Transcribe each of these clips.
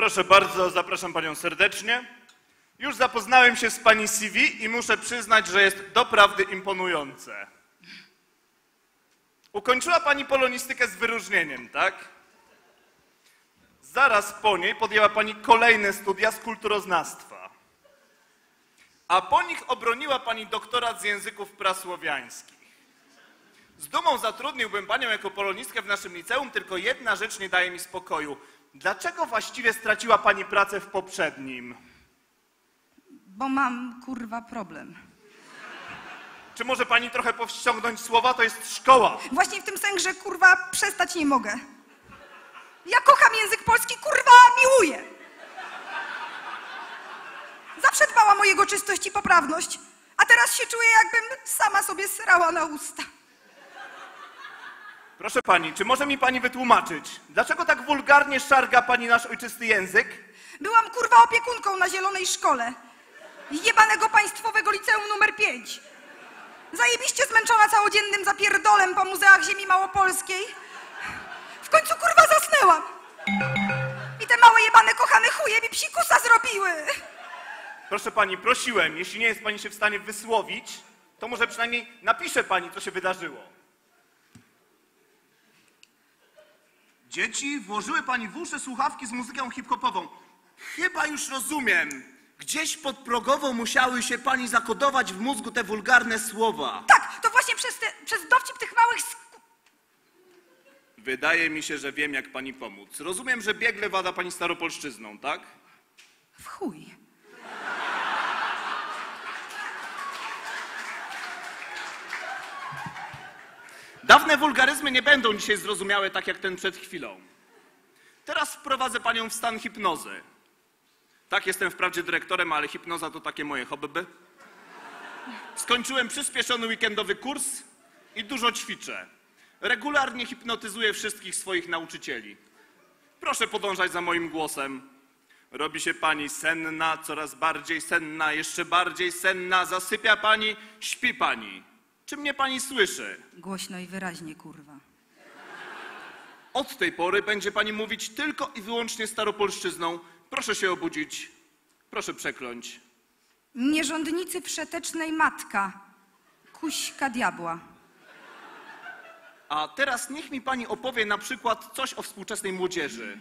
Proszę bardzo, zapraszam panią serdecznie. Już zapoznałem się z pani CV i muszę przyznać, że jest doprawdy imponujące. Ukończyła pani polonistykę z wyróżnieniem, tak? Zaraz po niej podjęła pani kolejne studia z kulturoznawstwa. A po nich obroniła pani doktorat z języków prasłowiańskich. Z dumą zatrudniłbym panią jako polonistkę w naszym liceum, tylko jedna rzecz nie daje mi spokoju. Dlaczego właściwie straciła pani pracę w poprzednim? Bo mam kurwa problem. Czy może pani trochę powściągnąć słowa? To jest szkoła. Właśnie w tym sensie, kurwa przestać nie mogę. Ja kocham język polski, kurwa miłuję. Zawsze dbałam o jego czystość i poprawność, a teraz się czuję, jakbym sama sobie srała na usta. Proszę pani, czy może mi pani wytłumaczyć, dlaczego tak wulgarnie szarga pani nasz ojczysty język? Byłam kurwa opiekunką na zielonej szkole. Jebanego państwowego liceum numer 5. Zajebiście zmęczona całodziennym zapierdolem po muzeach ziemi małopolskiej. W końcu kurwa zasnęłam. I te małe jebane kochane chuje mi psikusa zrobiły. Proszę pani, prosiłem, jeśli nie jest pani się w stanie wysłowić, to może przynajmniej napisze pani, co się wydarzyło. Dzieci, włożyły pani w uszy słuchawki z muzyką hip-hopową. Chyba już rozumiem. Gdzieś podprogowo musiały się pani zakodować w mózgu te wulgarne słowa. Tak, to właśnie przez, te, przez dowcip tych małych sk- Wydaje mi się, że wiem, jak pani pomóc. Rozumiem, że biegle wada pani staropolszczyzną, tak? W chuj. Dawne wulgaryzmy nie będą dzisiaj zrozumiałe tak jak ten przed chwilą. Teraz wprowadzę panią w stan hipnozy. Tak, jestem wprawdzie dyrektorem, ale hipnoza to takie moje hobby. Skończyłem przyspieszony weekendowy kurs i dużo ćwiczę. Regularnie hipnotyzuję wszystkich swoich nauczycieli. Proszę podążać za moim głosem. Robi się pani senna, coraz bardziej senna, jeszcze bardziej senna, zasypia pani, śpi pani. Czy mnie pani słyszy? Głośno i wyraźnie, kurwa. Od tej pory będzie pani mówić tylko i wyłącznie staropolszczyzną. Proszę się obudzić. Proszę przekląć. Nierządnicy wszetecznej matka. Kuśka diabła. A teraz niech mi pani opowie na przykład coś o współczesnej młodzieży.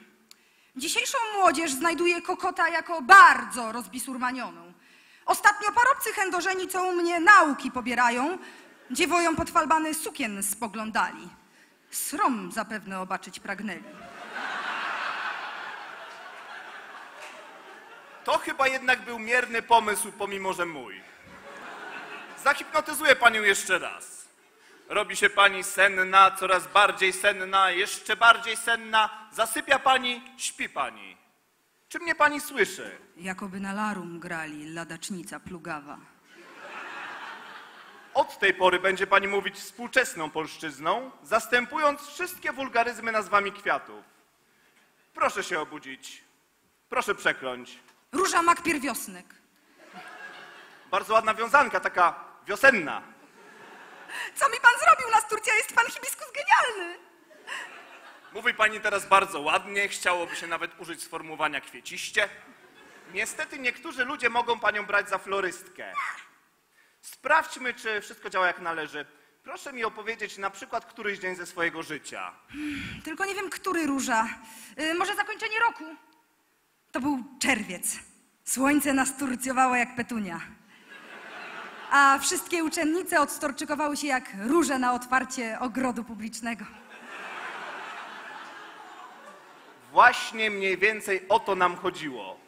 Dzisiejszą młodzież znajduje kokota jako bardzo rozbisurmanioną. Ostatnio parobcy chędożeni, co u mnie nauki pobierają, dziewoją pod falbany sukien spoglądali. Srom zapewne obaczyć pragnęli. To chyba jednak był mierny pomysł, pomimo że mój. Zahipnotyzuję panią jeszcze raz. Robi się pani senna, coraz bardziej senna, jeszcze bardziej senna. Zasypia pani, śpi pani. Czy mnie pani słyszy? Jakoby na larum grali, ladacznica plugawa. Od tej pory będzie pani mówić współczesną polszczyzną, zastępując wszystkie wulgaryzmy nazwami kwiatów. Proszę się obudzić. Proszę przekląć. Róża mak pierwiosnek. Bardzo ładna wiązanka, taka wiosenna. Co mi pan zrobił? Nas Turcja jest pan hibiskus genialny. Mówi pani teraz bardzo ładnie, chciałoby się nawet użyć sformułowania kwieciście. Niestety niektórzy ludzie mogą panią brać za florystkę. Sprawdźmy, czy wszystko działa jak należy. Proszę mi opowiedzieć na przykład któryś dzień ze swojego życia. Tylko nie wiem, który róża. Y, może zakończenie roku? To był czerwiec. Słońce nas turcjowało jak petunia. A wszystkie uczennice odstorczykowały się jak róże na otwarcie ogrodu publicznego. Właśnie mniej więcej o to nam chodziło.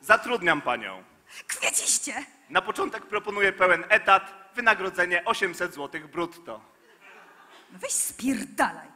Zatrudniam panią. Kwieciście! Na początek proponuję pełen etat, wynagrodzenie 800 zł brutto. No weź spierdalaj.